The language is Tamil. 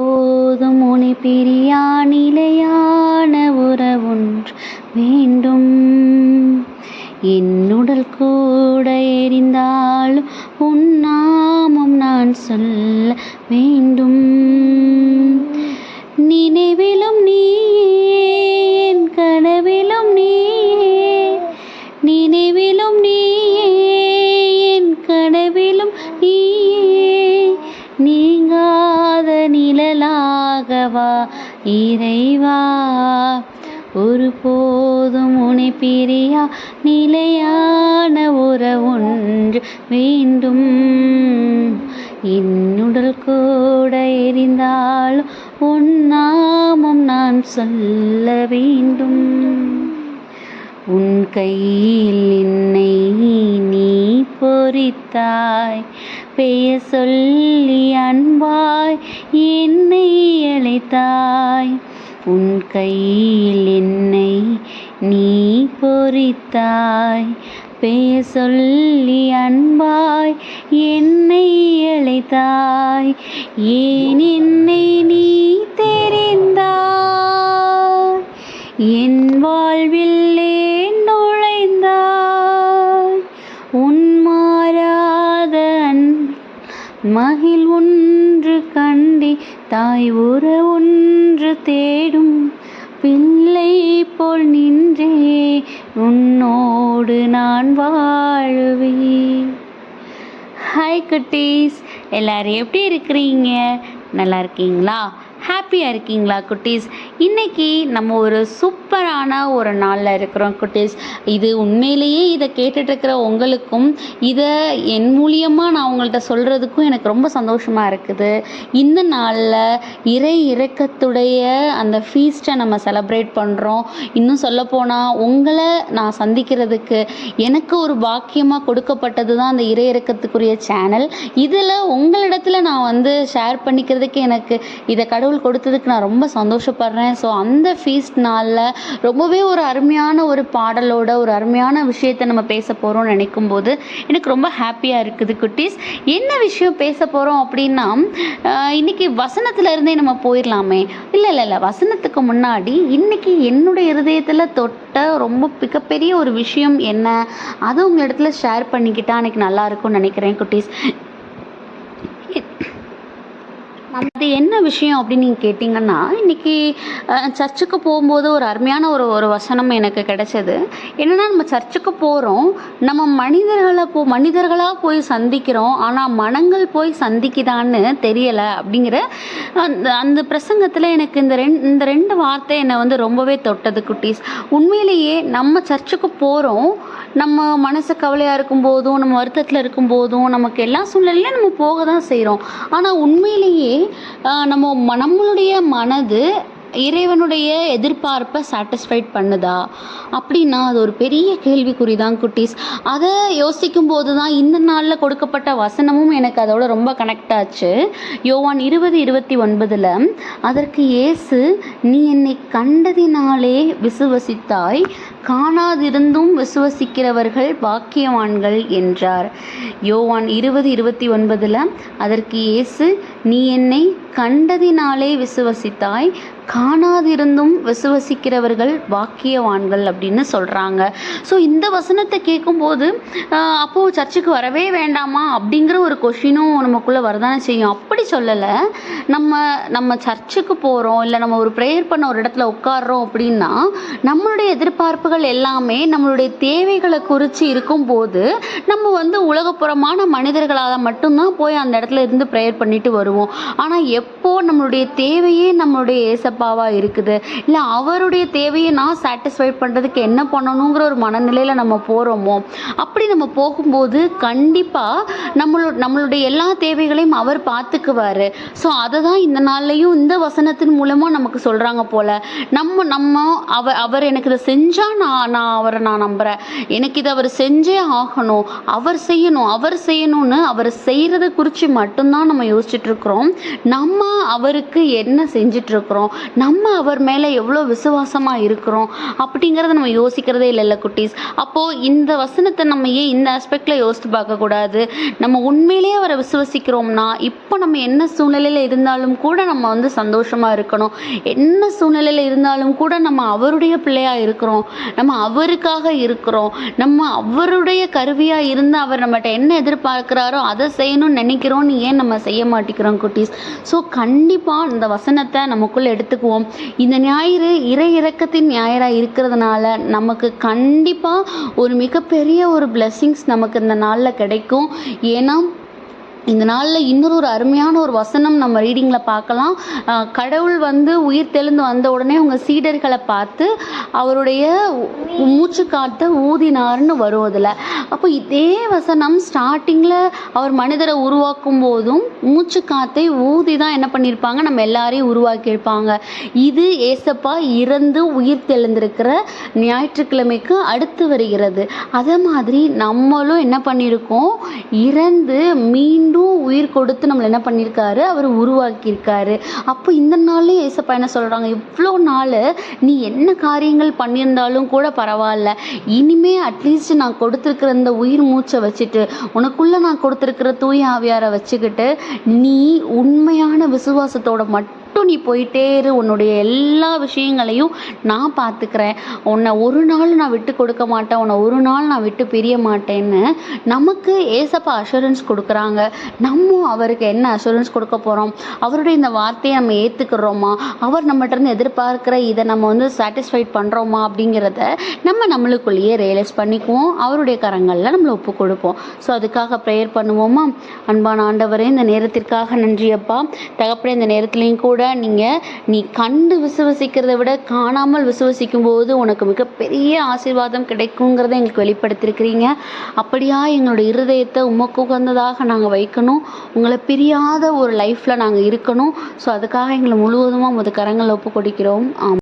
போதும் உனை பிரியா நிலையான உறவொன்று வேண்டும். என்னுடல் கூட எரிந்தாலும் உன் நாமம் நான் சொல்ல வேண்டும். இறைவா ஒரு போதும் உனை பிரியா நிலையான உறவொன்று வேண்டும் என்னுடல் கூட எரிந்தாலும் உன் நாமம் நான் சொல்ல வேண்டும். உன் கையில் என்னை நீ பொறித்தாய் பெயர் சொல்லி அன்பாய் என்னை அழைத்தாய். உன் கையில் என்னை நீ பொறித்தாய். பெயர் சொல்லி அன்பாய் என்னை அழைத்தாய். ஏன் என்னை நீ தெரிந்தாய்? என் வாழ்வில் ஏன் மகிழ் ஒன்று கண்டி தாய் உற ஒன்று தேடும். பிள்ளை போல் நின்றே உன்னோடு நான் வாழுவேன். ஹாய் குட்டீஸ் எல்லாரும் எப்படி இருக்கிறீங்க? நல்லா இருக்கீங்களா? ஹாப்பியாக இருக்கீங்களா குட்டீஸ்? இன்றைக்கி நம்ம ஒரு சூப்பரான ஒரு நாளில் இருக்கிறோம் குட்டீஸ். இது உண்மையிலேயே இதை கேட்டுட்ருக்கிற உங்களுக்கும் இதை என் மூலியமாக நான் உங்கள்கிட்ட சொல்கிறதுக்கும் எனக்கு ரொம்ப சந்தோஷமாக இருக்குது. இந்த நாளில் இறை இறக்கத்துடைய அந்த ஃபீஸ்ட்டை நம்ம செலப்ரேட் பண்ணுறோம் இன்னும் சொல்லப்போனால் உங்களை நான் சந்திக்கிறதுக்கு எனக்கு ஒரு பாக்கியமாக கொடுக்கப்பட்டது தான் அந்த இறை இறக்கத்துக்குரிய சேனல் இதில் உங்களிடத்தில் நான் வந்து ஷேர் பண்ணிக்கிறதுக்கு எனக்கு இதை கடவுள் கொடுத்ததுக்கு நான் ரொம்ப சந்தோஷப்படுறேன். ஸோ அந்த ஃபீஸ்ட் நாளில் ரொம்பவே ஒரு அருமையான ஒரு பாடலோட ஒரு அருமையான விஷயத்தை நம்ம பேச போகிறோம்னு நினைக்கும் போது எனக்கு ரொம்ப ஹாப்பியாக இருக்குது குட்டீஸ். என்ன விஷயம் பேச போகிறோம் அப்படின்னா இன்னைக்கு வசனத்துல இருந்தே நம்ம போயிடலாமே. இல்லை இல்லை இல்லை வசனத்துக்கு முன்னாடி இன்னைக்கு என்னுடைய இருதயத்தில் தொட்ட ரொம்ப மிகப்பெரிய ஒரு விஷயம் என்ன? அதை உங்களிடத்துல ஷேர் பண்ணிக்கிட்டா எனக்கு நல்லா இருக்கும்னு நினைக்கிறேன் குட்டீஸ். அது என்ன விஷயம் அப்படின்னு நீங்கள் கேட்டிங்கன்னா இன்றைக்கி சர்ச்சுக்கு போகும்போது ஒரு அருமையான ஒரு ஒரு வசனம் எனக்கு கிடைச்சது. என்னென்னா நம்ம சர்ச்சுக்கு போகிறோம் நம்ம மனிதர்களை போ மனிதர்களாக போய் சந்திக்கிறோம் ஆனால் மனங்கள் போய் சந்திக்குதான்னு தெரியலை அப்படிங்கிற அந்த அந்த பிரசங்கத்தில் எனக்கு இந்த ரெண்டு இந்த ரெண்டு வார்த்தை என்னை வந்து ரொம்பவே தொட்டது குட்டீஸ் உண்மையிலேயே நம்ம சர்ச்சுக்கு போகிறோம் நம்ம மனசு கவலையாக இருக்கும் போதும் நம்ம வருத்தத்தில் இருக்கும் போதும் நமக்கு எல்லா சூழ்நிலையிலும் நம்ம போக தான் செய்கிறோம் ஆனால் உண்மையிலேயே நம்ம நம்மளுடைய மனது இறைவனுடைய எதிர்பார்ப்பை சாட்டிஸ்ஃபைட் பண்ணுதா? அப்படின்னா அது ஒரு பெரிய கேள்விக்குறி தான் குட்டீஸ். அதை யோசிக்கும் போது தான் இந்த நாளில் கொடுக்கப்பட்ட வசனமும் எனக்கு அதோட ரொம்ப கனெக்ட் ஆச்சு. யோவான் இருபது இருபத்தி ஒன்பதில் அதற்கு ஏசு நீ என்னை கண்டதினாலே விசுவசித்தாய். காணாதிருந்தும் விசுவசிக்கிறவர்கள் பாக்கியவான்கள் என்றார். யோவான் இருபது இருபத்தி ஒன்பதில் அதற்கு இயேசு நீ என்னை கண்டதினாலே விசுவசித்தாய். காணாதிருந்தும் விசுவசிக்கிறவர்கள் பாக்கியவான்கள் அப்படின்னு சொல்கிறாங்க ஸோ இந்த வசனத்தை கேட்கும்போது அப்போது சர்ச்சுக்கு வரவே வேண்டாமா? அப்படிங்கிற ஒரு கொஷினும் நமக்குள்ளே வரதானே செய்யும். அப்படி சொல்லலை. நம்ம நம்ம சர்ச்சுக்கு போகிறோம் இல்லை நம்ம ஒரு ப்ரேயர் பண்ண ஒரு இடத்துல உட்காடுறோம் அப்படின்னா நம்மளுடைய எதிர்பார்ப்புகள் எல்லாமே நம்மளுடைய தேவைகளை குறித்து இருக்கும்போது நம்ம வந்து உலகப்புறமான மனிதர்களால் மட்டும்தான் போய் அந்த இடத்துல இருந்து ப்ரேயர் பண்ணிட்டு வருவோம். ஆனால் எப்போ நம்மளுடைய தேவையே நம்மளுடைய ஏசப்பாவாக இருக்குது? இல்லை அவருடைய தேவையை நான் சாட்டிஸ்ஃபை பண்ணுறதுக்கு என்ன பண்ணணுங்கிற ஒரு மனநிலையில் நம்ம போகிறோமோ அப்படி நம்ம போகும்போது கண்டிப்பாக நம்மளோ நம்மளுடைய எல்லா தேவைகளையும் அவர் பார்த்துக்குவார். ஸோ அதை தான் இந்த நாள்லையும் இந்த வசனத்தின் மூலமாக நமக்கு சொல்கிறாங்க போல். நம்ம நம்ம அவர் அவர் எனக்கு இதை செஞ்சால் நான் நான் அவரை நான் நம்புகிறேன் எனக்கு இதை அவர் செஞ்சே ஆகணும். அவர் செய்யணும் அவர் செய்யணும்னு அவர் செய்கிறத குறித்து மட்டும்தான் நம்ம யோசிச்சுட்ருக்குறோம். நம்ம அவருக்கு என்ன செஞ்சிட்ருக்குறோம்? நம்ம அவர் மேலே எவ்வளோ விசுவாசமாக இருக்கிறோம்? அப்படிங்கிறத நம்ம யோசிக்கிறதே இல்லைல்ல குட்டீஸ். அப்போது இந்த வசனத்தை நம்ம ஏன் இந்த ஆஸ்பெக்டில் யோசித்து பார்க்கக்கூடாது? நம்ம உண்மையிலேயே அவரை விசுவசிக்கிறோம்னா இப்போ நம்ம என்ன சூழ்நிலையில் இருந்தால் இருந்தாலும் கூட நம்ம வந்து சந்தோஷமாக இருக்கணும். என்ன சூழ்நிலையில் இருந்தாலும் கூட நம்ம அவருடைய பிள்ளையாக இருக்கிறோம். நம்ம அவருக்காக இருக்கிறோம். நம்ம அவருடைய கருவியாக இருந்து அவர் நம்மகிட்ட என்ன எதிர்பார்க்குறாரோ அதை செய்யணும்னு நினைக்கிறோன்னு ஏன் நம்ம செய்ய மாட்டேங்கிறோம் குட்டீஸ்? ஸோ கண்டிப்பாக இந்த வசனத்தை நமக்குள்ளே எடுத்துக்குவோம். இந்த ஞாயிறு இறை இறக்கத்தின் ஞாயிறாக இருக்கிறதுனால நமக்கு கண்டிப்பாக ஒரு மிகப்பெரிய ஒரு பிளெஸ்ஸிங்ஸ் நமக்கு இந்த நாளில் கிடைக்கும். ஏன்னா இந்த நாளில் இன்னொரு ஒரு அருமையான ஒரு வசனம் நம்ம ரீடிங்கில் பார்க்கலாம். கடவுள் வந்து உயிர் தெளிந்து வந்த உடனே அவங்க சீடர்களை பார்த்து அவருடைய மூச்சு காற்றை ஊதினார்னு வரும் அதில். அப்போ இதே வசனம் ஸ்டார்டிங்கில் அவர் மனிதரை உருவாக்கும் போதும் மூச்சு காற்றை ஊதி தான் என்ன பண்ணியிருப்பாங்க நம்ம எல்லாரையும் உருவாக்கியிருப்பாங்க. இது ஏசப்பா இறந்து உயிர் தெளிந்திருக்கிற ஞாயிற்றுக்கிழமைக்கு அடுத்து வருகிறது. அதே மாதிரி நம்மளும் என்ன பண்ணியிருக்கோம்? இறந்து மீண்டும் உயிர் கொடுத்து நம்மளை என்ன பண்ணியிருக்காரு? அவர் உருவாக்கியிருக்காரு. அப்போ இந்த நாள்லேயும் ஏசப்பா என்ன சொல்கிறாங்க இவ்வளோ நாள் நீ என்ன காரியங்கள் பண்ணியிருந்தாலும் கூட பரவாயில்ல. இனிமே அட்லீஸ்ட் நான் கொடுத்துருக்கிற இந்த உயிர் மூச்சை வச்சுட்டு உனக்குள்ளே நான் கொடுத்துருக்கிற தூய ஆவியாரை வச்சுக்கிட்டு நீ உண்மையான விசுவாசத்தோட மட்டும் நீ போயிட்டே இரு. உன்னுடைய எல்லா விஷயங்களையும் நான் பார்த்துக்கிறேன். உன்னை ஒரு நாள் நான் விட்டு கொடுக்க மாட்டேன். உன்னை ஒரு நாள் நான் விட்டு பிரிய மாட்டேன்னு நமக்கு ஏசப்பா அஷூரன்ஸ் கொடுக்குறாங்க. நம்ம அவருக்கு என்ன அஷூரன்ஸ் கொடுக்க போகிறோம் அவருடைய இந்த வார்த்தையை நம்ம ஏற்றுக்கிறோமா அவர் நம்மகிட்ட இருந்து எதிர்பார்க்குற இதை நம்ம வந்து சாட்டிஸ்ஃபைட் பண்ணுறோமா அப்படிங்கிறத நம்ம நம்மளுக்குள்ளேயே ரியலைஸ் பண்ணிக்குவோம். அவருடைய கரங்களில் நம்மளை ஒப்பு கொடுப்போம். ஸோ அதுக்காக ப்ரேயர் பண்ணுவோமா? அன்பான ஆண்டவரே இந்த நேரத்திற்காக நன்றியப்பா. தகப்பட இந்த நேரத்துலையும் கூட நீங்கள் நீ கண்டு விசுவசிக்கிறதை விட காணாமல் விசுவசிக்கும் போது உனக்கு மிகப்பெரிய ஆசீர்வாதம் கிடைக்குங்கிறத எங்களுக்கு வெளிப்படுத்தியிருக்கிறீங்க அப்படியா எங்களோட இருதயத்தை உமக்கு உகந்ததாக நாங்கள் வைக்கணும். உங்களை பிரியாத ஒரு லைஃப்பில் நாங்கள் இருக்கணும். ஸோ அதுக்காக எங்களை முழுவதுமாக முத கரங்களை ஒப்பு கொடுக்கிறோம் ஆமாம்